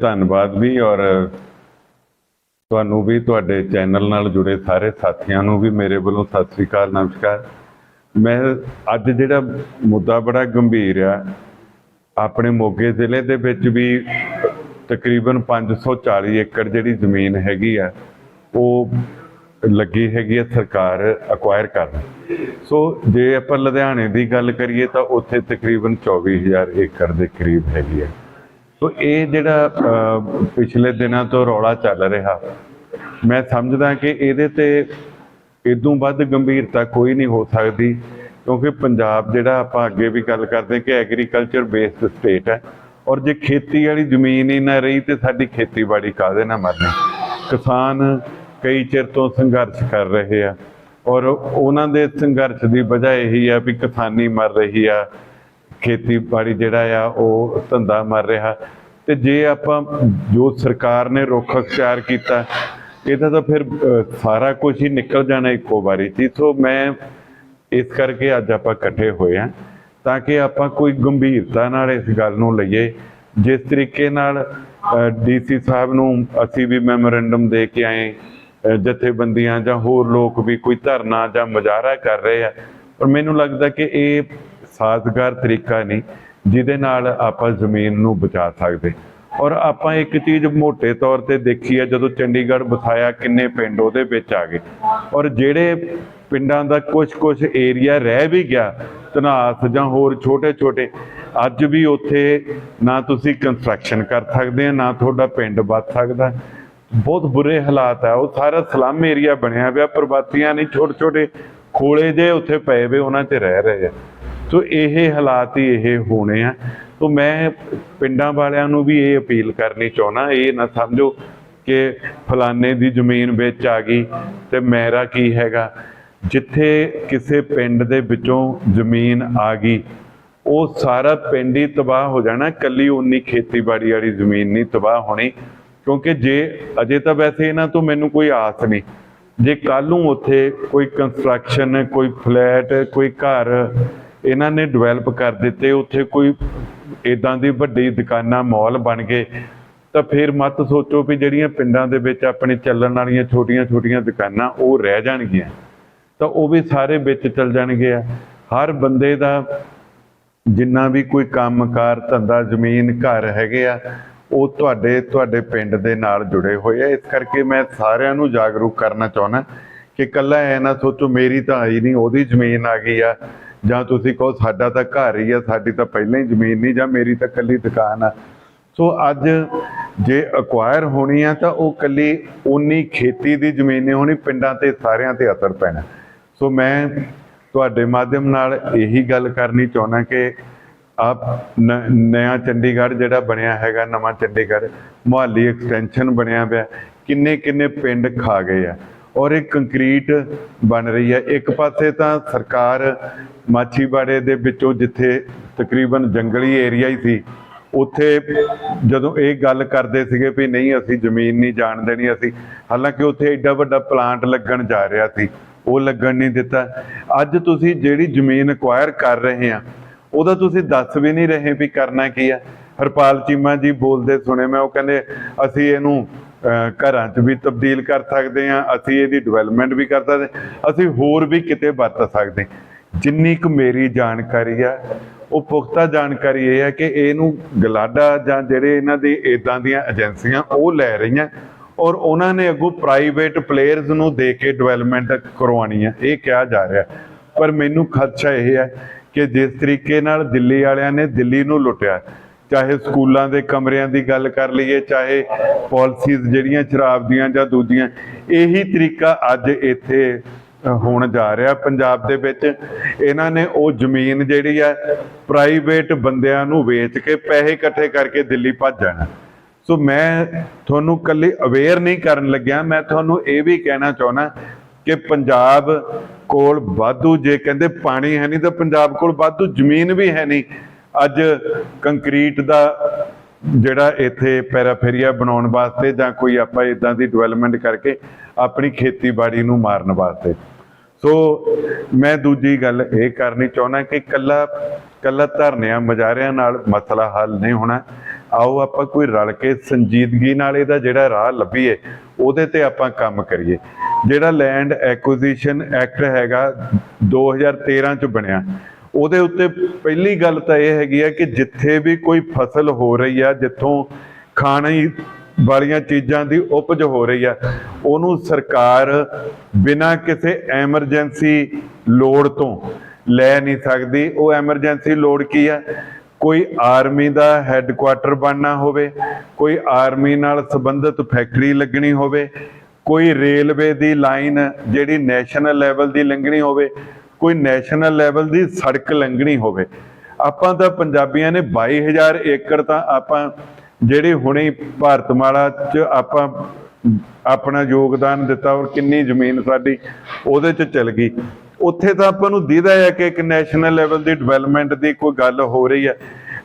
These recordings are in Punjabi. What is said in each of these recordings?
ਧੰਨਵਾਦ ਵੀ ਔਰ ਤੁਹਾਨੂੰ ਵੀ ਤੁਹਾਡੇ ਚੈਨਲ ਨਾਲ ਜੁੜੇ ਸਾਰੇ ਸਾਥੀਆਂ ਨੂੰ ਵੀ ਮੇਰੇ ਵੱਲੋਂ ਸਤਿ ਸ੍ਰੀ ਅਕਾਲ, ਨਮਸਕਾਰ। ਮੈਂ ਅੱਜ ਜਿਹੜਾ ਮੁੱਦਾ ਬੜਾ ਗੰਭੀਰ ਆ, ਆਪਣੇ ਮੋਗੇ ਜ਼ਿਲ੍ਹੇ ਦੇ ਵਿੱਚ ਵੀ ਤਕਰੀਬਨ 540 ਏਕੜ ਜਿਹੜੀ ਜ਼ਮੀਨ ਹੈਗੀ ਆ, ਉਹ ਲੱਗੀ ਹੈਗੀ ਆ ਸਰਕਾਰ ਅਕਵਾਇਰ ਕਰਨ। ਸੋ ਜੇ ਆਪਾਂ ਲੁਧਿਆਣੇ ਦੀ ਗੱਲ ਕਰੀਏ ਤਾਂ ਉੱਥੇ ਤਕਰੀਬਨ 24000 ਏਕੜ ਦੇ ਕਰੀਬ ਹੈਗੀ ਆ। ਸੋ ਇਹ ਜਿਹੜਾ ਪਿਛਲੇ ਦਿਨਾਂ ਤੋਂ ਰੌਲਾ ਚੱਲ ਰਿਹਾ, ਮੈਂ ਸਮਝਦਾ ਕਿ ਇਹਦੇ ਤੇ ਇਦੋਂ ਵੱਧ ਗੰਭੀਰਤਾ ਕੋਈ ਨਹੀਂ ਹੋ ਸਕਦੀ, ਕਿਉਂਕਿ ਪੰਜਾਬ ਜਿਹੜਾ ਆਪਾਂ ਅੱਗੇ ਵੀ ਗੱਲ ਕਰਦੇ ਕਿ ਐਗਰੀਕਲਚਰ ਬੇਸਡ ਸਟੇਟ ਹੈ, ਔਰ ਜੇ ਖੇਤੀ ਵਾਲੀ ਜ਼ਮੀਨ ਹੀ ਨਾ ਰਹੀ ਤੇ ਸਾਡੀ ਖੇਤੀਬਾੜੀ ਕਾਹਦੇ ਨਾ ਮਰਨੀ? ਕਿਸਾਨ ਕਈ ਚਿਰ ਤੋਂ ਸੰਘਰਸ਼ ਕਰ ਰਹੇ ਆ, ਔਰ ਉਹਨਾਂ ਦੇ ਸੰਘਰਸ਼ ਦੀ ਵਜ੍ਹਾ ਇਹੀ ਆ ਵੀ ਕਿਸਾਨੀ ਮਰ ਰਹੀ ਆ ਖੇਤੀਬਾੜੀ ਜਿਹੜਾ ਆ, ਉਹ ਧੰਦਾ ਮਰ ਰਿਹਾ। ਤੇ ਜੇ ਆਪਾਂ ਜੋ ਸਰਕਾਰ ਨੇ ਰੁੱਖ ਅਖਤਿਆਰ ਕੀਤਾ, ਇਹਦਾ ਤਾਂ ਫਿਰ ਸਾਰਾ ਕੁਝ ਹੀ ਨਿਕਲ ਜਾਣਾ ਇੱਕੋ ਵਾਰੀ। 'ਚ ਸੋ ਮੈਂ ਇਸ ਕਰਕੇ ਅੱਜ ਆਪਾਂ ਇਕੱਠੇ ਹੋਏ ਆ ਤਾਂ ਕਿ ਆਪਾਂ ਕੋਈ ਗੰਭੀਰਤਾ ਨਾਲ ਇਸ ਗੱਲ ਨੂੰ ਲਈਏ। ਜਿਸ ਤਰੀਕੇ ਨਾਲ ਡੀਸੀ ਸਾਹਿਬ ਨੂੰ ਅਸੀਂ ਵੀ ਮੈਮੋਰੈਂਡਮ ਦੇ ਕੇ ਆਏ ਜਥੇਬੰਦੀਆਂ ਜਾਂ ਹੋਰ ਲੋਕ ਵੀ ਕੋਈ ਧਰਨਾ ਜਾਂ ਮੁਜ਼ਾਹਰਾ ਕਰ ਰਹੇ ਆ, ਪਰ ਮੈਨੂੰ ਲੱਗਦਾ ਕਿ ਇਹ ਸਾਜ਼ਗਾਰ ਤਰੀਕਾ ਨਹੀਂ, ਜਿਹਦੇ ਨਾਲ ਆਪਾਂ ਜ਼ਮੀਨ ਨੂੰ ਬਚਾ ਸਕਦੇ। ਔਰ ਆਪਾਂ ਇੱਕ ਚੀਜ਼ ਮੋٹے ਤੌਰ ਤੇ ਦੇਖੀ ਹੈ, ਜਦੋਂ ਚੰਡੀਗੜ੍ਹ ਬਸਾਇਆ ਕਿੰਨੇ ਪਿੰਡ ਉਹਦੇ ਵਿੱਚ ਆ ਗਏ। ਔਰ ਜਿਹੜੇ ਪਿੰਡਾਂ ਦਾ ਕੁਝ ਕੁਝ ਏਰੀਆ ਰਹਿ ਵੀ ਗਿਆ ਤਨਾਸ ਜਾਂ ਹੋਰ ਛੋਟੇ ਛੋਟੇ ਅੱਜ ਵੀ ਉੱਥੇ ਨਾ ਤੁਸੀਂ ਕੰਸਟਰਕਸ਼ਨ ਕਰ ਸਕਦੇ ਆ, ਨਾ ਤੁਹਾਡਾ ਪਿੰਡ ਬਚ ਸਕਦਾ। ਬਹੁਤ ਬੁਰੇ ਹਾਲਾਤ ਆ, ਉਹ ਸਾਰਾ ਸਲਮ ਏਰੀਆ ਬਣਿਆ ਪਿਆ, ਪ੍ਰਵਾਸੀਆਂ ਨਹੀਂ ਛੋਟੇ ਛੋਟੇ ਖੋਲੇ ਜੇ ਉੱਥੇ ਪਏ ਵੇ, ਉਹਨਾਂ 'ਚ ਰਹਿ ਰਹੇ ਆ। ਸੋ ਇਹ ਹਾਲਾਤ ਹੀ ਇਹ ਹੋਣੇ ਆ। ਸੋ ਮੈਂ ਪਿੰਡਾਂ ਵਾਲਿਆਂ ਨੂੰ ਵੀ ਇਹ ਅਪੀਲ ਕਰਨੀ ਚਾਹੁੰਦਾ, ਇਹ ਨਾ ਸਮਝੋ ਕਿ ਫਲਾਣੇ ਦੀ ਜ਼ਮੀਨ ਵਿੱਚ ਆ ਗਈ ਤੇ ਮੇਰਾ ਕੀ ਹੈਗਾ। ਜਿੱਥੇ ਕਿਸੇ ਪਿੰਡ ਦੇ ਵਿੱਚੋਂ ਜ਼ਮੀਨ ਆ ਗਈ, ਉਹ ਸਾਰਾ ਪਿੰਡ ਹੀ ਤਬਾਹ ਹੋ ਜਾਣਾ। ਕੱਲੀ ਉਨੀ ਖੇਤੀਬਾੜੀ ਵਾਲੀ ਜ਼ਮੀਨ ਨਹੀਂ ਤਬਾਹ ਹੋਣੀ, ਕਿਉਂਕਿ ਜੇ ਅਜੇ ਤਾਂ ਵੈਸੇ ਇਹਨਾਂ ਤੋਂ ਮੈਨੂੰ ਕੋਈ ਆਸ ਨਹੀਂ। ਜੇ ਕੱਲ ਨੂੰ ਉੱਥੇ ਕੋਈ ਕੰਸਟਰਕਸ਼ਨ ਕੋਈ ਫਲੈਟ ਕੋਈ ਘਰ ਇਹਨਾਂ ਨੇ ਡਿਵੈਲਪ ਕਰ ਦਿੱਤੇ, ਉੱਥੇ ਕੋਈ ਇਦਾਂ ਦੀ ਵੱਡੀ ਦੁਕਾਨਾਂ ਮਾਲ ਬਣ ਗਏ। ਤਾਂ ਫਿਰ ਮਤ ਸੋਚੋ ਵੀ ਜਿਹੜੀਆਂ ਪਿੰਡਾਂ ਦੇ ਵਿੱਚ ਆਪਣੇ ਚੱਲਣ ਵਾਲੀਆਂ ਛੋਟੀਆਂ-ਛੋਟੀਆਂ ਦੁਕਾਨਾਂ, ਉਹ ਰਹਿ ਜਾਣਗੀਆਂ। ਤਾਂ ਉਹ ਵੀ ਸਾਰੇ ਵਿੱਚ ਚੱਲ ਜਾਣਗੇ ਆ। ਹਰ ਬੰਦੇ ਦਾ ਜਿੰਨਾ ਵੀ ਕੋਈ ਕੰਮਕਾਰ, ਧੰਦਾ, ਜ਼ਮੀਨ, ਘਰ ਹੈਗੇ ਆ, ਉਹ ਤੁਹਾਡੇ ਤੁਹਾਡੇ ਪਿੰਡ ਦੇ ਨਾਲ ਜੁੜੇ ਹੋਏ ਆ। ਇਸ ਕਰਕੇ ਮੈਂ ਸਾਰਿਆਂ ਨੂੰ ਜਾਗਰੂਕ ਕਰਨਾ ਚਾਹੁੰਦਾ ਕਿ ਕੱਲਾ ਐ ਨਾ ਸੋਚੋ, ਮੇਰੀ ਤਾਂ ਆਈ ਨਹੀਂ, ਉਹਦੀ ਜ਼ਮੀਨ ਆ ਗਈ ਆ। ਜਾਂ ਤੁਸੀਂ ਕਹੋ ਸਾਡਾ ਤਾਂ ਘਰ ਹੀ ਆ, ਸਾਡੀ ਤਾਂ ਪਹਿਲਾਂ ਹੀ ਜ਼ਮੀਨ ਨਹੀਂ, ਜਾਂ ਮੇਰੀ ਤਾਂ ਕੱਲੀ ਦੁਕਾਨ ਆ। ਸੋ ਅੱਜ ਜੇ ਅਕਵਾਇਰ ਹੋਣੀ ਆ, ਤਾਂ ਉਹ ਕੱਲੀ ਉਨੀ ਖੇਤੀ ਦੀ ਜ਼ਮੀਨ ਨਹੀਂ ਹੋਣੀ, ਪਿੰਡਾਂ ਤੇ ਸਾਰਿਆਂ ਤੇ ਅਸਰ ਪੈਣਾ। ਸੋ ਮੈਂ ਤੁਹਾਡੇ ਮਾਧਿਅਮ ਨਾਲ ਇਹੀ ਗੱਲ ਕਰਨੀ ਚਾਹੁੰਦਾ ਕਿ ਆਪ ਨਵਾਂ ਚੰਡੀਗੜ੍ਹ ਜਿਹੜਾ ਬਣਿਆ ਹੈਗਾ, ਨਵਾਂ ਚੰਡੀਗੜ੍ਹ, ਮੁਹਾਲੀ ਐਕਸਟੈਂਸ਼ਨ ਬਣਿਆ ਪਿਆ ਕਿੰਨੇ ਕਿੰਨੇ ਪਿੰਡ ਖਾ ਗਏ ਆ। ਔਰ ਇਹ ਕੰਕਰੀਟ ਬਣ ਰਹੀ ਹੈ। ਇੱਕ ਪਾਸੇ ਤਾਂ ਸਰਕਾਰ ਮਾਛੀਵਾੜੇ ਦੇ ਵਿੱਚੋਂ ਜਿੱਥੇ ਤਕਰੀਬਨ ਜੰਗਲੀ ਏਰੀਆ ਹੀ ਸੀ, ਉੱਥੇ ਜਦੋਂ ਇਹ ਗੱਲ ਕਰਦੇ ਸੀਗੇ ਵੀ ਨਹੀਂ, ਅਸੀਂ ਜ਼ਮੀਨ ਨਹੀਂ ਜਾਣ ਦੇਣੀ ਅਸੀਂ, ਹਾਲਾਂਕਿ ਉੱਥੇ ਐਡਾ ਵੱਡਾ ਪਲਾਂਟ ਲੱਗਣ ਜਾ ਰਿਹਾ ਸੀ, ਉਹ ਲੱਗਣ ਨਹੀਂ ਦਿੱਤਾ। ਅੱਜ ਤੁਸੀਂ ਜਿਹੜੀ ਜ਼ਮੀਨ ਅਕਵਾਇਰ ਕਰ ਰਹੇ ਆ, ਉਹਦਾ ਤੁਸੀਂ ਦੱਸ ਵੀ ਨਹੀਂ ਰਹੇ ਵੀ ਕਰਨਾ ਕੀ ਆ। ਹਰਪਾਲ ਚੀਮਾ ਜੀ ਬੋਲਦੇ ਸੁਣੇ, ਮੈਂ ਉਹ ਕਹਿੰਦੇ, ਅਸੀਂ ਇਹਨੂੰ ਘਰਾਂ 'ਚ ਵੀ ਤਬਦੀਲ ਕਰ ਸਕਦੇ ਆ ਅਸੀਂ ਇਹਦੀ ਡਿਵੈਲਪਮੈਂਟ ਵੀ ਕਰ ਸਕਦੇ ਅਸੀਂ ਹੋਰ ਵੀ ਕਿਤੇ ਵਰਤ ਸਕਦੇ ਜਿੰਨੀ ਕੁ ਮੇਰੀ ਜਾਣਕਾਰੀ ਆ ਉਹ ਪੁਖਤਾ ਜਾਣਕਾਰੀ ਇਹ ਹੈ ਕਿ ਇਹਨੂੰ ਗਲਾਡਾ ਜਾਂ ਜਿਹੜੇ ਇਹਨਾਂ ਦੀ ਇਦਾਂ ਦੀਆਂ ਏਜੰਸੀਆਂ ਉਹ ਲੈ ਰਹੀਆਂ ਔਰ ਉਹਨਾਂ ਨੇ ਅੱਗੋਂ ਪ੍ਰਾਈਵੇਟ ਪਲੇਅਰਸ ਨੂੰ ਦੇ ਕੇ ਡਿਵੈਲਪਮੈਂਟ ਕਰਵਾਉਣੀ ਹੈ ਇਹ ਕਿਹਾ ਜਾ ਰਿਹਾ। ਪਰ ਮੈਨੂੰ ਖਦਸ਼ਾ ਇਹ ਹੈ ਕਿ ਜਿਸ ਤਰੀਕੇ ਨਾਲ ਦਿੱਲੀ ਵਾਲਿਆਂ ਨੇ ਦਿੱਲੀ ਨੂੰ ਲੁੱਟਿਆ ਚਾਹੇ ਸਕੂਲਾਂ ਦੇ ਕਮਰਿਆਂ ਦੀ ਗੱਲ ਕਰ ਲਈਏ ਚਾਹੇ ਪਾਲਿਸੀਜ਼ ਜਿਹੜੀਆਂ ਸ਼ਰਾਬ ਦੀਆਂ ਜਾਂ ਦੂਜੀਆਂ ਇਹੀ ਤਰੀਕਾ ਅੱਜ ਇੱਥੇ ਅ, ਜਾ ਰਿਹਾ ਪੰਜਾਬ ਦੇ ਵਿੱਚ। ਇਹਨਾਂ ਨੇ ਉਹ ਜ਼ਮੀਨ ਜਿਹੜੀ ਹੈ ਪ੍ਰਾਈਵੇਟ ਬੰਦਿਆਂ ਨੂੰ ਵੇਚ ਕੇ ਪੈਸੇ ਇਕੱਠੇ ਕਰਕੇ ਦਿੱਲੀ ਭੱਜ ਜਾਣਾ। ਸੋ ਮੈਂ ਤੁਹਾਨੂੰ ਕੱਲੀ ਅਵੇਅਰ ਨਹੀਂ ਕਰਨ ਲੱਗਿਆ ਮੈਂ ਤੁਹਾਨੂੰ ਇਹ ਵੀ ਕਹਿਣਾ ਚਾਹੁੰਦਾ ਕਿ ਪੰਜਾਬ ਕੋਲ ਵਾਧੂ ਜੇ ਕਹਿੰਦੇ ਪਾਣੀ ਹੈ ਨਹੀਂ ਤਾਂ ਪੰਜਾਬ ਕੋਲ ਵਾਧੂ ਜ਼ਮੀਨ ਵੀ ਹੈ ਨਹੀਂ। ਅੱਜ ਕੰਕਰੀਟ ਦਾ ਜਿਹੜਾ ਇੱਥੇ ਪੈਰਾਫੇਰੀਆ ਬਣਾਉਣ ਵਾਸਤੇ ਜਾਂ ਕੋਈ ਆਪਾਂ ਇਦਾਂ ਦੀ ਡਿਵੈਲਪਮੈਂਟ ਕਰਕੇ ਆਪਣੀ ਖੇਤੀਬਾੜੀ ਨੂੰ ਮਾਰਨ ਵਾਸਤੇ। ਸੋ ਮੈਂ ਦੂਜੀ ਗੱਲ ਇਹ ਕਰਨੀ ਚਾਹੁੰਦਾ ਕਿ ਕੱਲਾ ਕੱਲਾ ਧਰਨਿਆਂ ਮੁਜ਼ਾਹਰਿਆਂ ਨਾਲ ਮਸਲਾ ਹੱਲ ਨਹੀਂ ਹੋਣਾ। ਆਓ ਆਪਾਂ ਕੋਈ ਰਲ ਕੇ ਸੰਜੀਦਗੀ ਨਾਲ ਇਹਦਾ ਜਿਹੜਾ ਰਾਹ ਲੱਭੀਏ, ਉਹਦੇ ਤੇ ਆਪਾਂ ਕੰਮ ਕਰੀਏ। ਜਿਹੜਾ ਲੈਂਡ ਐਕੁਜੀਸ਼ਨ ਐਕਟ ਹੈਗਾ 2013 ਚ ਬਣਿਆ। ਉਹਦੇ ਉੱਤੇ ਪਹਿਲੀ ਗੱਲ ਤਾਂ ਇਹ ਹੈਗੀ ਆ ਕਿ ਜਿੱਥੇ ਵੀ ਕੋਈ ਫਸਲ ਹੋ ਰਹੀ ਆ, ਜਿੱਥੋਂ ਖਾਣੇ ਵਾਲੀਆਂ ਚੀਜ਼ਾਂ ਦੀ ਉਪਜ ਹੋ ਰਹੀ ਆ, ਉਹਨੂੰ ਸਰਕਾਰ ਬਿਨਾਂ ਕਿਸੇ ਐਮਰਜੈਂਸੀ ਲੋੜ ਤੋਂ ਲੈ ਨਹੀਂ ਸਕਦੀ। ਉਹ ਐਮਰਜੈਂਸੀ ਲੋੜ ਕੀ ਆ? ਕੋਈ ਆਰਮੀ ਦਾ ਹੈੱਡਕੁਆਟਰ ਬਣਨਾ ਹੋਵੇ, ਕੋਈ ਆਰਮੀ ਨਾਲ ਸੰਬੰਧਿਤ ਫੈਕਟਰੀ ਲੱਗਣੀ ਹੋਵੇ, ਕੋਈ ਰੇਲਵੇ ਦੀ ਲਾਈਨ ਜਿਹੜੀ ਨੈਸ਼ਨਲ ਲੈਵਲ ਦੀ ਲੰਘਣੀ ਹੋਵੇ ਕੋਈ ਨੈਸ਼ਨਲ ਲੈਵਲ ਦੀ ਸੜਕ ਲੰਘਣੀ ਹੋਵੇ। ਆਪਾਂ ਤਾਂ ਪੰਜਾਬੀਆਂ ਨੇ 22000 ਏਕੜ ਤਾਂ ਆਪਾਂ ਜਿਹੜੇ ਹੁਣੇ ਭਾਰਤਮਾਲਾ 'ਚ ਆਪਾਂ ਆਪਣਾ ਯੋਗਦਾਨ ਦਿੱਤਾ ਔਰ ਕਿੰਨੀ ਜ਼ਮੀਨ ਸਾਡੀ ਉਹਦੇ 'ਚ ਚਲ ਗਈ। ਉੱਥੇ ਤਾਂ ਆਪਾਂ ਨੂੰ ਦੀਦਾ ਹੈ ਕਿ ਇੱਕ ਨੈਸ਼ਨਲ ਲੈਵਲ ਦੀ ਡਿਵੈਲਪਮੈਂਟ ਦੀ ਕੋਈ ਗੱਲ ਹੋ ਰਹੀ ਹੈ।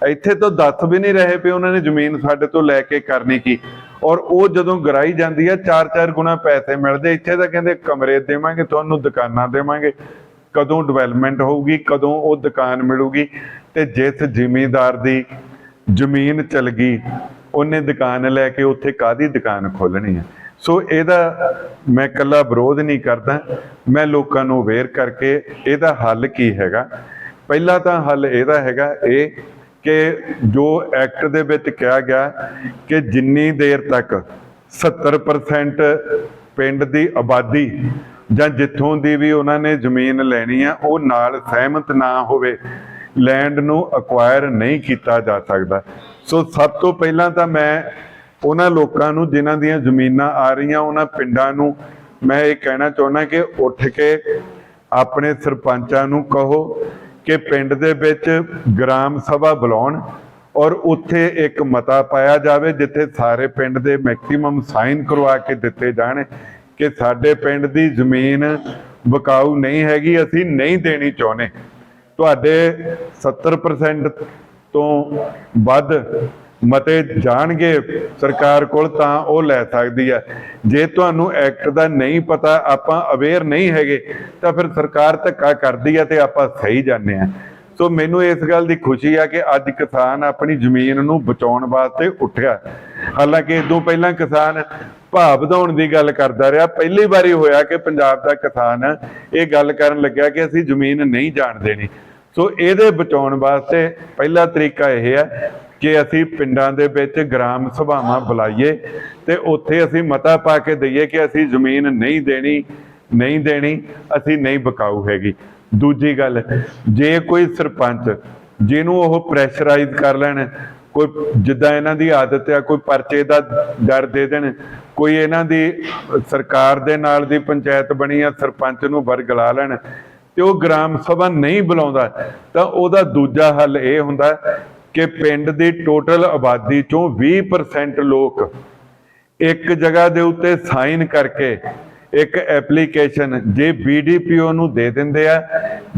ਇੱਥੇ ਤਾਂ ਦੱਸ ਵੀ ਨਹੀਂ ਰਹੇ ਪਏ ਉਹਨਾਂ ਨੇ ਜ਼ਮੀਨ ਸਾਡੇ ਤੋਂ ਲੈ ਕੇ ਕਰਨੀ ਕੀ। ਔਰ ਉਹ ਜਦੋਂ ਗਰਾਈ ਜਾਂਦੀ ਹੈ ਚਾਰ ਚਾਰ ਗੁਣਾ ਪੈਸੇ ਮਿਲਦੇ, ਇੱਥੇ ਤਾਂ ਕਹਿੰਦੇ ਕਮਰੇ ਦੇਵਾਂਗੇ, ਤੁਹਾਨੂੰ ਦੁਕਾਨਾਂ ਦੇਵਾਂਗੇ। ਕਦੋਂ ਡਿਵੈਲਪਮੈਂਟ ਹੋਊਗੀ, ਕਦੋਂ ਉਹ ਦੁਕਾਨ ਮਿਲੂਗੀ ਤੇ ਜਿਸ ਜ਼ਿਮੀਂਦਾਰ ਦੀ ਜ਼ਮੀਨ ਚਲ ਗਈ, ਉਹਨੇ ਦੁਕਾਨ ਲੈ ਕੇ ਉੱਥੇ ਕਾਦੀ ਦੁਕਾਨ ਖੋਲਣੀ ਹੈ? ਸੋ ਇਹਦਾ ਮੈਂ ਇਕੱਲਾ ਵਿਰੋਧ ਨਹੀਂ ਕਰਦਾ, ਮੈਂ ਲੋਕਾਂ ਨੂੰ ਅਵੇਅਰ ਕਰਕੇ ਇਹਦਾ ਹੱਲ ਕੀ ਹੈਗਾ? ਪਹਿਲਾ ਤਾਂ ਹੱਲ ਇਹਦਾ ਹੈਗਾ ਇਹ ਕਿ ਜੋ ਐਕਟ ਦੇ ਵਿੱਚ ਕਿਹਾ ਗਿਆ ਕਿ ਜਿੰਨੀ ਦੇਰ ਤੱਕ 70% ਪਿੰਡ ਦੀ ਆਬਾਦੀ ਜਾਂ ਜਿੱਥੋਂ ਦੀ ਵੀ ਉਹਨਾਂ ਨੇ ਜ਼ਮੀਨ ਲੈਣੀ ਆ, ਉਹ ਨਾਲ ਸਹਿਮਤ ਨਾ ਹੋਵੇ, ਲੈਂਡ ਨੂੰ ਅਕਵਾਇਰ ਨਹੀਂ ਕੀਤਾ ਜਾ ਸਕਦਾ। ਸੋ ਸਭ ਤੋਂ ਪਹਿਲਾਂ ਤਾਂ ਮੈਂ ਉਹਨਾਂ ਲੋਕਾਂ ਨੂੰ, ਜਿਨ੍ਹਾਂ ਦੀਆਂ ਜ਼ਮੀਨਾਂ ਆ ਰਹੀਆਂ, ਉਹਨਾਂ ਪਿੰਡਾਂ ਨੂੰ ਮੈਂ ਇਹ ਕਹਿਣਾ ਚਾਹੁੰਦਾ ਕਿ ਉੱਠ ਕੇ ਆਪਣੇ ਸਰਪੰਚਾਂ ਨੂੰ ਕਹੋ ਕਿ ਪਿੰਡ ਦੇ ਵਿੱਚ ਗ੍ਰਾਮ ਸਭਾ ਬੁਲਾਉਣ ਔਰ ਉੱਥੇ ਇੱਕ ਮਤਾ ਪਾਇਆ ਜਾਵੇ, ਜਿੱਥੇ ਸਾਰੇ ਪਿੰਡ ਦੇ ਮੈਕਸਿਮਮ ਸਾਈਨ ਕਰਵਾ ਕੇ ਦਿੱਤੇ ਜਾਣ। ਕਿ ਸਾਡੇ ਪਿੰਡ ਦੀ ਜ਼ਮੀਨ ਵਿਕਾਊ ਨਹੀਂ ਹੈਗੀ, ਅਸੀਂ ਨਹੀਂ ਦੇਣੀ ਚਾਹੁੰਦੇ। ਤੁਹਾਡੇ 70% ਤੋਂ ਵੱਧ ਮਤੇ ਜਾਣਗੇ, ਸਰਕਾਰ ਕੋਲ ਤਾਂ ਉਹ ਲੈ ਸਕਦੀ ਹੈ। ਜੇ ਤੁਹਾਨੂੰ ਐਕਟ ਦਾ ਨਹੀਂ ਪਤਾ, ਆਪਾਂ ਅਵੇਅਰ ਨਹੀਂ ਹੈਗੇ, ਤਾਂ ਫਿਰ ਸਰਕਾਰ ਧੱਕਾ ਕਰਦੀ ਹੈ ਤੇ ਆਪਾਂ ਸਹੀ ਜਾਂਦੇ ਆ ਸੋ ਮੈਨੂੰ ਇਸ ਗੱਲ ਦੀ ਖੁਸ਼ੀ ਆ ਕਿ ਅੱਜ ਕਿਸਾਨ ਆਪਣੀ ਜ਼ਮੀਨ ਨੂੰ ਬਚਾਉਣ ਵਾਸਤੇ ਉੱਠਿਆ। ਹਾਲਾਂਕਿ ਇਦੋਂ ਪਹਿਲਾਂ ਕਿਸਾਨ ਭਾਅ ਵਧਾਉਣ ਦੀ ਗੱਲ ਕਰਦਾ ਰਿਹਾ। ਪਹਿਲੀ ਵਾਰੀ ਹੋਇਆ ਕਿ ਪੰਜਾਬ ਦਾ ਕਿਸਾਨ ਇਹ ਗੱਲ ਕਰਨ ਲੱਗਿਆ ਕਿ ਅਸੀਂ ਜ਼ਮੀਨ ਨਹੀਂ ਜਾਣ ਦੇਣੀ। ਸੋ ਇਹਦੇ ਬਚਾਉਣ ਵਾਸਤੇ ਪਹਿਲਾ ਤਰੀਕਾ ਇਹ ਹੈ ਕਿ ਅਸੀਂ ਪਿੰਡਾਂ ਦੇ ਵਿੱਚ ਗ੍ਰਾਮ ਸਭਾਵਾਂ ਬੁਲਾਈਏ ਤੇ ਉੱਥੇ ਅਸੀਂ ਮਤਾ ਪਾ ਕੇ ਦਈਏ ਕਿ ਅਸੀਂ ਜ਼ਮੀਨ ਨਹੀਂ ਦੇਣੀ ਨਹੀਂ ਦੇਣੀ, ਅਸੀਂ ਨਹੀਂ ਬਕਾਊ ਹੈਗੀ। ਦੂਜੀ ਗੱਲ, ਜੇ ਕੋਈ ਸਰਪੰਚ ਜਿਹਨੂੰ ਉਹ ਪ੍ਰੈਸ਼ਰਾਈਜ਼ ਕਰ ਲੈਣ, ਕੋਈ ਜਿੱਦਾਂ ਇਹਨਾਂ ਦੀ ਆਦਤ ਆ, ਕੋਈ ਪਰਚੇ ਦਾ ਡਰ ਦੇ ਦੇਣ, ਕੋਈ ਇਹਨਾਂ ਦੀ ਸਰਕਾਰ ਦੇ ਨਾਲ ਦੀ ਪੰਚਾਇਤ ਬਣੀ ਆ, ਸਰਪੰਚ ਨੂੰ ਵਰਗਲਾ ਲੈਣ ਤੇ ਉਹ ਗ੍ਰਾਮ ਸਭਾ ਨਹੀਂ ਬੁਲਾਉਂਦਾ, ਤਾਂ ਉਹਦਾ ਦੂਜਾ ਹੱਲ ਇਹ ਹੁੰਦਾ ਕਿ ਪਿੰਡ ਦੀ ਟੋਟਲ ਆਬਾਦੀ ਚੋਂ 20% ਲੋਕ ਇੱਕ ਜਗ੍ਹਾ ਦੇ ਉੱਤੇ ਸਾਈਨ ਕਰਕੇ ਇੱਕ ਐਪਲੀਕੇਸ਼ਨ ਜੇ ਬੀਡੀਪੀਓ ਨੂੰ ਦੇ ਦਿੰਦੇ ਆ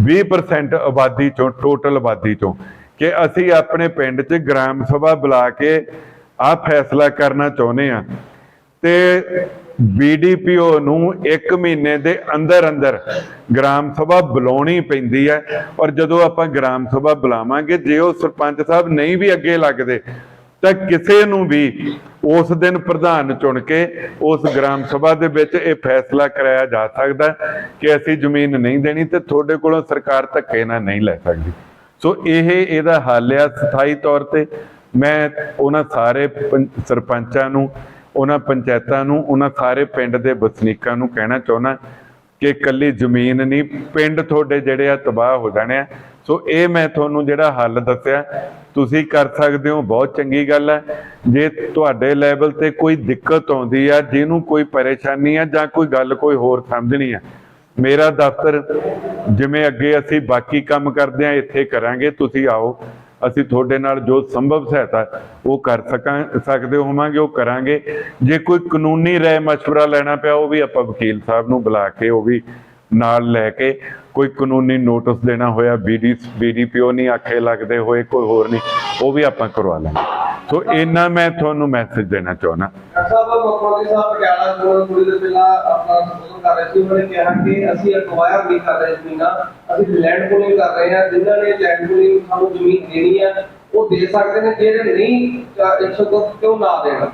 20% ਆਬਾਦੀ ਚੋਂ ਟੋਟਲ ਆਬਾਦੀ ਚੋਂ। ਕਿ ਅਸੀਂ ਆਪਣੇ ਪਿੰਡ 'ਚ ਗ੍ਰਾਮ ਸਭਾ ਬੁਲਾ ਕੇ ਆਹ ਫੈਸਲਾ ਕਰਨਾ ਚਾਹੁੰਦੇ ਆ। ਤੇ ਬੀਡੀਪੀਓ ਨੂੰ 1 ਮਹੀਨੇ ਦੇ ਅੰਦਰ ਅੰਦਰ ਗ੍ਰਾਮ ਸਭਾ ਬੁਲਾਉਣੀ ਪੈਂਦੀ ਹੈ ਔਰ ਜਦੋਂ ਆਪਾਂ ਗ੍ਰਾਮ ਸਭਾ ਬੁਲਾਵਾਂਗੇ, ਜੇ ਉਹ ਸਰਪੰਚ ਸਾਹਿਬ ਨਹੀਂ ਵੀ ਅੱਗੇ ਲੱਗਦੇ, ਤਾਂ ਕਿਸੇ ਨੂੰ ਵੀ ਉਸ ਦਿਨ ਪ੍ਰਧਾਨ ਚੁਣ ਕੇ ਉਸ ਗ੍ਰਾਮ ਸਭਾ ਦੇ ਵਿੱਚ ਇਹ ਫੈਸਲਾ ਕਰਾਇਆ ਜਾ ਸਕਦਾ ਕਿ ਅਸੀਂ ਜ਼ਮੀਨ ਨਹੀਂ ਦੇਣੀ ਤੇ ਤੁਹਾਡੇ ਕੋਲੋਂ ਸਰਕਾਰ ਧੱਕੇ ਨਾਲ ਨਹੀਂ ਲੈ ਸਕਦੀ। ਸੋ ਇਹ ਇਹਦਾ ਹੱਲ ਆ ਸਥਾਈ ਤੌਰ ਤੇ। ਮੈਂ ਉਹਨਾਂ ਸਾਰੇ ਪੰ- ਸਰਪੰਚਾਂ ਨੂੰ, ਉਹਨਾਂ ਪੰਚਾਇਤਾਂ ਨੂੰ, ਉਹਨਾਂ ਸਾਰੇ ਪਿੰਡ ਦੇ ਵਸਨੀਕਾਂ ਨੂੰ ਕਹਿਣਾ ਚਾਹੁੰਦਾ ਕਿ ਇਕੱਲੀ ਜ਼ਮੀਨ ਨਹੀਂ, ਪਿੰਡ ਤੁਹਾਡੇ ਜਿਹੜੇ ਆ ਤਬਾਹ ਹੋ ਜਾਣੇ ਆ। ਸੋ ਇਹ ਮੈਂ ਤੁਹਾਨੂੰ ਜਿਹੜਾ ਹੱਲ ਦੱਸਿਆ, ਤੁਸੀਂ ਕਰ ਸਕਦੇ ਹੋ, ਬਹੁਤ ਚੰਗੀ ਗੱਲ ਹੈ। ਜੇ ਤੁਹਾਡੇ ਲੈਵਲ ਤੇ ਕੋਈ ਦਿੱਕਤ ਆਉਂਦੀ ਆ, ਜਿਹਨੂੰ ਕੋਈ ਪਰੇਸ਼ਾਨੀ ਆ ਜਾਂ ਕੋਈ ਗੱਲ ਕੋਈ ਹੋਰ ਸਮਝਣੀ ਆ, ਮੇਰਾ ਦਫ਼ਤਰ ਜਿਵੇਂ ਅੱਗੇ ਅਸੀਂ ਬਾਕੀ ਕੰਮ ਕਰਦੇ ਆ, ਇੱਥੇ ਕਰਾਂਗੇ, ਤੁਸੀਂ ਆਓ। ਅਸੀਂ ਤੁਹਾਡੇ ਨਾਲ ਜੋ ਸੰਭਵ ਸਹਾਇਤਾ ਉਹ ਕਰ ਸਕਾਂ ਸਕਦੇ ਹੋਵਾਂਗੇ ਉਹ ਕਰਾਂਗੇ ਜੇ ਕੋਈ ਕਾਨੂੰਨੀ ਰਾਏ مشورہ ਲੈਣਾ ਪਿਆ ਉਹ ਵੀ ਆਪਾਂ ਵਕੀਲ ਸਾਹਿਬ ਨੂੰ ਬੁਲਾ ਕੇ ਉਹ ਵੀ ਨਾਲ ਲੈ ਕੇ ਕੋਈ ਕਾਨੂੰਨੀ ਨੋਟਿਸ ਦੇਣਾ ਹੋਇਆ ਬੀਡੀ ਬੀਡੀਪੀਓ ਨਹੀਂ ਆਖੇ ਲੱਗਦੇ ਹੋਏ ਕੋਈ ਹੋਰ ਨਹੀਂ ਉਹ ਵੀ ਆਪਾਂ ਕਰਵਾ ਲਾਂਗੇ ਸੋ ਇੰਨਾ ਮੈਂ ਤੁਹਾਨੂੰ ਮੈਸੇਜ ਦੇਣਾ ਚਾਹੁੰਦਾ। ਸਾਹਿਬ ਮੁੱਖ ਸਾਹਿਬ ਪਟਿਆਲਾ ਤੋਂ ਥੋੜੀ ਦੇਰ ਪਹਿਲਾਂ ਆਪਣਾ ਸੰਬੋਧਨ ਕਰ ਰਹੇ ਸੀ। ਉਹਨਾਂ ਕਿਹਾ ਕਿ ਅਸੀਂ ਅਕਵਾਇਰ ਨਹੀਂ ਕਰ ਰਹੇ ਜ਼ਮੀਨਾਂ ਅਸੀਂ ਲੈਂਡ ਪੂਲਿੰਗ ਕਰ ਰਹੇ ਹਾਂ। ਜਿਨ੍ਹਾਂ ਨੇ ਲੈਂਡ ਪੂਲਿੰਗ ਸਾਨੂੰ ਜ਼ਮੀਨ ਦੇਣੀ ਆ ਉਹ ਦੇ ਸਕਦੇ ਨੇ ਜਿਹੜੇ ਨਹੀਂ ਅਹ, 102 ਕਿਉਂ ਨਾ ਦੇਣ?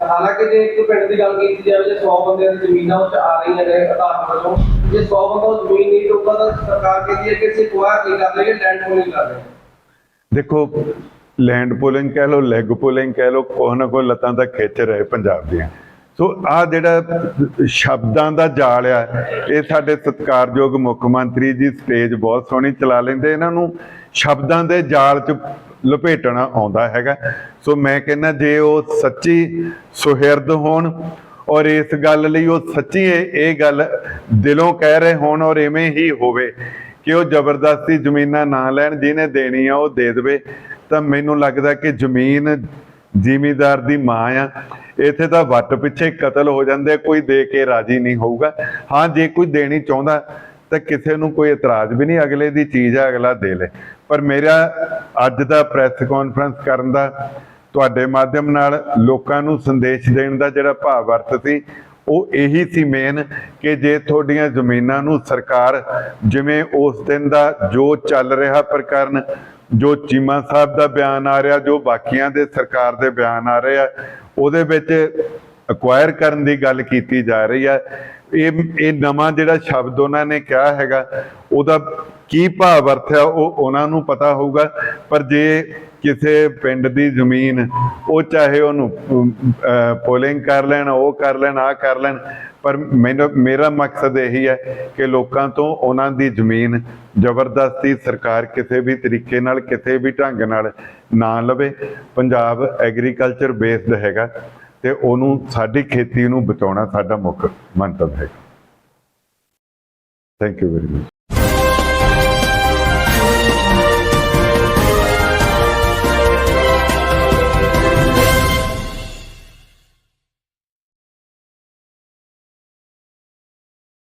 ਹਾਲਾਂਕਿ ਜੇ ਇੱਕ ਪਿੰਡ ਦੀ ਗੱਲ ਕੀਤੀ ਜਾਵੇ ਜੇ 100 ਬੰਦਿਆਂ ਦੀ ਜ਼ਮੀਨਾਂ ਉੱਚ ਆ ਰਹੀਆਂ ਨੇ ਆਧਾਰ ਵਜੋਂ ਜੇ 100 ਬੰਦਾ ਉਹ ਜ਼ਮੀਨ ਨਹੀਂ ਚੁੱਕਦਾ ਤਾਂ ਸਰਕਾਰ ਕਹਿੰਦੀ ਹੈ ਕਿ ਅਸੀਂ ਕੁਆਰ ਨਹੀਂ ਕਰ ਰਹੇ ਲੈਂਡ ਪੂਲਿੰਗ ਕਰ ਰਹੇ ਦੇਖੋ ਲੈਂਡ ਪੋਲਿੰਗ ਕਹਿ ਲਓ ਲੈਗ ਪੋਲਿੰਗ ਕਹਿ ਲਓ ਕੋਹ ਨਾ ਕੋਈ ਲੱਤਾਂ ਤਾਂ ਖਿੱਚ ਰਹੇ ਪੰਜਾਬ ਦੀਆਂ। ਸੋ ਆ ਜਿਹੜਾ ਸ਼ਬਦਾਂ ਦਾ ਜਾਲ ਆ, ਇਹ ਸਾਡੇ ਸਤਿਕਾਰਯੋਗ ਮੁੱਖ ਮੰਤਰੀ ਜੀ ਸਟੇਜ ਬਹੁਤ ਸੋਹਣੀ ਚਲਾ ਲੈਂਦੇ, ਇਹਨਾਂ ਨੂੰ ਸ਼ਬਦਾਂ ਦੇ ਜਾਲ 'ਚ ਲਪੇਟਣਾ ਆਉਂਦਾ ਹੈਗਾ। ਸੋ ਮੈਂ ਕਹਿੰਦਾ, ਜੇ ਉਹ ਸੱਚੀ ਸੁਹਿਰਦ ਹੋਣ ਔਰ ਇਸ ਗੱਲ ਲਈ ਉਹ ਸੱਚੀ ਇਹ ਗੱਲ ਦਿਲੋਂ ਕਹਿ ਰਹੇ ਹੋਣ ਔਰ ਇਵੇਂ ਹੀ ਹੋਵੇ ਕਿ ਉਹ ਜ਼ਬਰਦਸਤੀ ਜ਼ਮੀਨਾਂ ਨਾ ਲੈਣ, ਜਿਹਨੇ ਦੇਣੀ ਆ ਉਹ ਦੇ ਦੇਵੇ। ਤਾਂ ਮੈਨੂੰ ਲੱਗਦਾ ਕਿ ਜ਼ਮੀਨ ਜ਼ਿਮੀਦਾਰ ਦੀ ਮਾਂ ਆ। ਇੱਥੇ ਤਾਂ ਵੱਟ ਪਿੱਛੇ ਕਤਲ ਹੋ ਜਾਂਦੇ ਕੋਈ ਦੇ ਕੇ ਰਾਜੀ ਨਹੀਂ ਹੋਊਗਾ। ਹਾਂ, ਜੇ ਕੋਈ ਦੇਣੀ ਚਾਹੁੰਦਾ, ਤਾਂ ਕਿਸੇ ਨੂੰ ਕੋਈ ਇਤਰਾਜ਼ ਵੀ ਨਹੀਂ ਅਗਲੇ ਦੀ ਚੀਜ਼ ਆ, ਅਗਲਾ ਦੇ ਲੇ। ਪਰ ਮੇਰਾ ਅੱਜ ਦਾ ਪ੍ਰੈਸ ਕਾਨਫਰੰਸ ਕਰਨ ਦਾ ਤੁਹਾਡੇ ਮਾਧਿਅਮ ਨਾਲ ਲੋਕਾਂ ਨੂੰ ਸੰਦੇਸ਼ ਦੇਣ ਦਾ ਜਿਹੜਾ ਭਾਵ ਅਰਥ ਸੀ, ਉਹ ਇਹੀ ਸੀ ਮੇਨ ਕਿ ਜੇ ਤੁਹਾਡੀਆਂ ਜ਼ਮੀਨਾਂ ਨੂੰ ਸਰਕਾਰ ਜਿਵੇਂ ਉਸ ਦਿਨ ਦਾ ਜੋ ਚੱਲ ਰਿਹਾ ਪ੍ਰਕਰਨ, ਜੋ ਚੀਮਾ ਸਾਹਿਬ ਦਾ ਬਿਆਨ ਆ ਰਿਹਾ, ਜੋ ਬਾਕੀਆਂ ਦੇ ਸਰਕਾਰ ਦੇ ਬਿਆਨ ਆ ਰਹੇ ਆ, ਉਹਦੇ ਵਿੱਚ ਅਕਵਾਇਰ ਕਰਨ ਦੀ ਗੱਲ ਕੀਤੀ ਜਾ ਰਹੀ ਹੈ ਇਹ ਇਹ ਨਵਾਂ ਜਿਹੜਾ ਸ਼ਬਦ ਉਹਨਾਂ ਨੇ ਕਿਹਾ ਹੈਗਾ, ਉਹਦਾ ਕੀ ਭਾਵ ਅਰਥ ਹੈ ਉਹ ਉਹਨਾਂ ਨੂੰ ਪਤਾ ਹੋਊਗਾ। ਪਰ ਜੇ ਕਿਸੇ ਪਿੰਡ ਦੀ ਜ਼ਮੀਨ, ਉਹ ਚਾਹੇ ਉਹਨੂੰ ਪੋਲਿੰਗ ਕਰ ਲੈਣ, ਉਹ ਕਰ ਲੈਣ ਆ ਕਰ ਲੈਣ, ਪਰ ਮੈਨੂੰ, ਮੇਰਾ ਮਕਸਦ ਇਹੀ ਹੈ ਕਿ ਲੋਕਾਂ ਤੋਂ ਉਹਨਾਂ ਦੀ ਜ਼ਮੀਨ ਜ਼ਬਰਦਸਤੀ ਸਰਕਾਰ ਕਿਸੇ ਵੀ ਤਰੀਕੇ ਨਾਲ, ਕਿਸੇ ਵੀ ਢੰਗ ਨਾਲ ਨਾ ਲਵੇ। ਪੰਜਾਬ ਐਗਰੀਕਲਚਰ ਬੇਸਡ ਹੈਗਾ ਤੇ ਉਹਨੂੰ ਸਾਡੀ ਖੇਤੀ ਨੂੰ ਬਚਾਉਣਾ ਸਾਡਾ ਮੁੱਖ ਮੰਤਵ ਹੈ ਥੈਂਕ ਯੂ ਵੈਰੀ ਮਚ